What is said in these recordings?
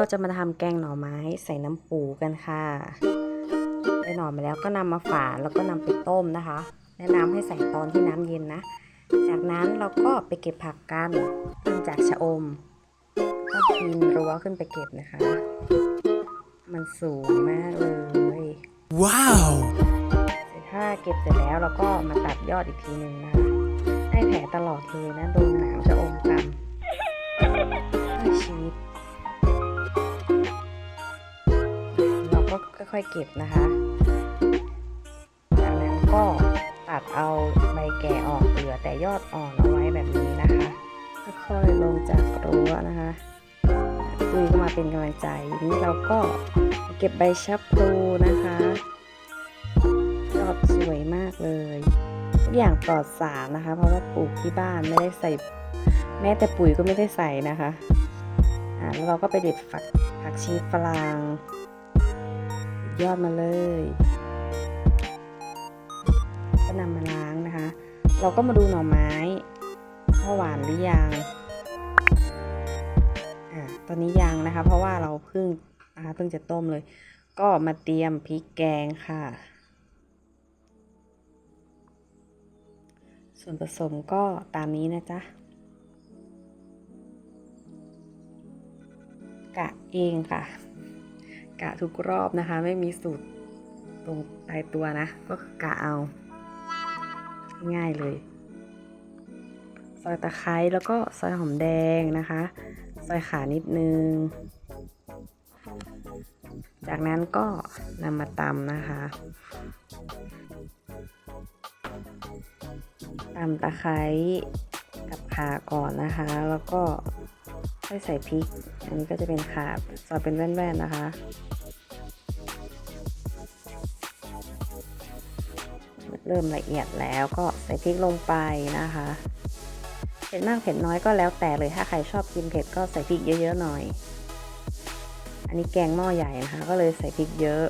เราจะมาทำแกงหน่อไม้ใส่น้ำปูกันค่ะได้หน่อมาแล้วก็นำมาฝานแล้วก็นำไปต้มนะคะ แนะนำให้ใส่ตอนที่น้ำเย็นนะ จากนั้นเราก็ไปเก็บผักกันเริ่มจากชะอมก็ปีนรั้วขึ้นไปเก็บนะคะ มันสูงมากเลย Wow! ถ้าเก็บเสร็จแล้วเราก็มาตัดยอดอีกทีหนึ่งนะคะ ให้แผลตลอดเลยนะโดนหนามชะอม ก็ค่อยๆเก็บนะคะ จากนั้นก็ตัดเอาใบแก่ออกเหลือแต่ยอดอ่อนเอาไว้แบบนี้นะคะ ค่อยๆลงจากรั้วนะคะตุยก็มาเป็นกำลังใจนี้เราก็เก็บใบชะพลูนะคะยอดสวยมากเลยทุกอย่างปลอดสารนะคะ เพราะว่าปลูกที่บ้านไม่ได้ใส่ แม้แต่ปุ๋ยก็ไม่ได้ใส่นะคะอ่าแล้วเราก็ไปเด็ดฝักผักชีฝรั่ง ยอดมาเลยก็นำมาล้างนะคะ เราก็มาดูหน่อไม้ว่าหวานหรือยังอ่าตอนนี้ยังนะคะ เพราะว่าเราเพิ่งนะคะเพิ่งจะต้มเลย ก็มาเตรียมพริกแกงค่ะ ส่วนผสมก็ตามนี้นะจ๊ะกะเองค่ะ กะทุกรอบนะคะ ไม่มีสูตรตรงตายตัวนะ ก็กะเอา ง่ายเลยซอยตะไคร้แล้วก็ซอยหอมแดงนะคะ ซอยขานิดนึง จากนั้นก็นำมาตำนะคะตำตะไคร้กับขาก่อนนะคะ แล้วก็ ค่อยใส่พริก อันนี้ก็จะเป็นขาซอยเป็นแว่นๆนะคะ เริ่มละเอียดแล้วก็ใส่พริกลงไปนะคะ เผ็ดมากเผ็ดน้อยก็แล้วแต่เลยถ้าใครชอบกินเผ็ดก็ใส่พริกเยอะๆหน่อย อันนี้แกงหม้อใหญ่นะคะ ก็เลยใส่พริกเยอะ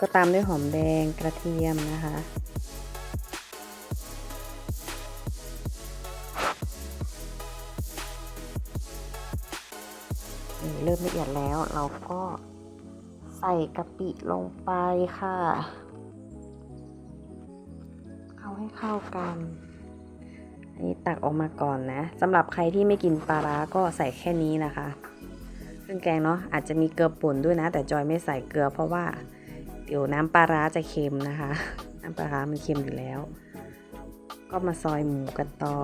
ก็ตามด้วยหอมแดงกระเทียมนะคะ เริ่มละเอียดแล้วเราก็ใส่กะปิลงไปค่ะ เอาให้เข้ากัน อันนี้ตักออกมาก่อนนะสำหรับใครที่ไม่กินปลาร้าก็ใส่แค่นี้นะคะเครื่องแกงเนาะอาจจะมีเกลือป่นด้วยนะ แต่จอยไม่ใส่เกลือเพราะว่าเดี๋ยวน้ำปลาร้าจะเค็มนะคะ น้ำปลาร้ามันเค็มอยู่แล้ว ก็มาซอยหมูกันต่อ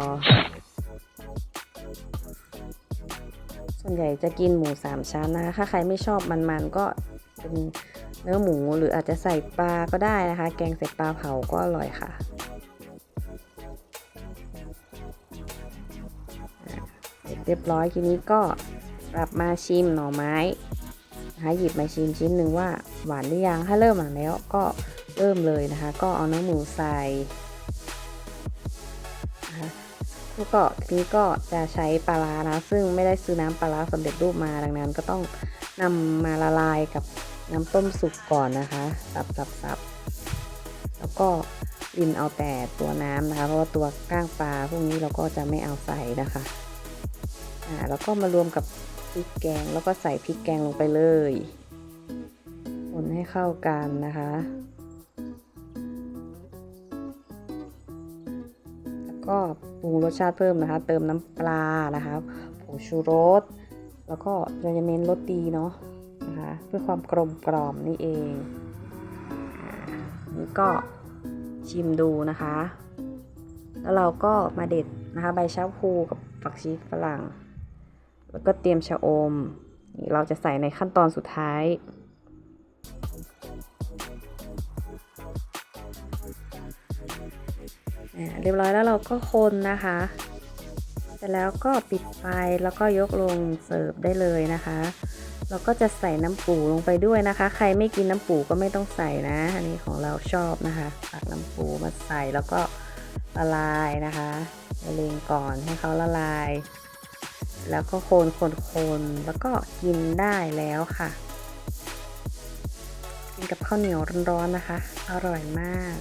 ส่วนใหญ่จะกินหมูสามชั้นนะคะ ถ้าใครไม่ชอบมันๆก็เป็นเนื้อหมูหรืออาจจะใส่ปลาก็ได้นะคะ แกงใส่ปลาเผาก็อร่อยค่ะเสร็จเรียบร้อยทีนี้ก็กลับมาชิมหน่อไม้นะคะหยิบมาชิมชิ้นหนึ่งว่าหวานหรือยัง ถ้าเริ่มหวานแล้วก็เริ่มเลยนะคะ ก็เอาเนื้อหมูใส่ แล้วก็ทีนี้ก็จะใช้ปลาร้านะ ซึ่งไม่ได้ซื้อน้ำปลาร้าสำเร็จรูปมาดังนั้น ก็ต้องนำมาละลายกับน้ำต้มสุกก่อนนะคะ สับสับสับแล้วก็รินเอาแต่ตัวน้ำนะคะ เพราะว่าตัวก้างปลาพวกนี้เราก็จะไม่เอาใส่นะคะอ่าแล้วก็มารวมกับพริกแกงแล้วก็ใส่พริกแกงลงไปเลยคนให้เข้ากันนะคะ ก็ปรุงรสชาติเพิ่มนะคะ เติมน้ำปลานะคะผงชูรส แล้วก็เราจะเน้นรสดีเนาะนะคะเพื่อความกลมกล่อมนี่เองนี่ก็ชิมดูนะคะ แล้วเราก็มาเด็ดนะคะใบชะพูกับฝักชีฝรั่ง แล้วก็เตรียมชะอมนี่เราจะใส่ในขั้นตอนสุดท้าย เรียบร้อยแล้วเราก็คนนะคะเสร็จแล้วก็ปิดไฟแล้วก็ยกลงเสิร์ฟได้เลยนะคะ เราก็จะใส่น้ำปูลงไปด้วยนะคะ ใครไม่กินน้ำปูก็ไม่ต้องใส่นะ อันนี้ของเราชอบนะคะตักน้ำปูมาใส่แล้วก็ละลายนะคะละเลงก่อนให้เขาละลาย แล้วก็คนคนคนแล้วก็กินได้แล้วค่ะ กินกับข้าวเหนียวร้อนๆนะคะ อร่อยมาก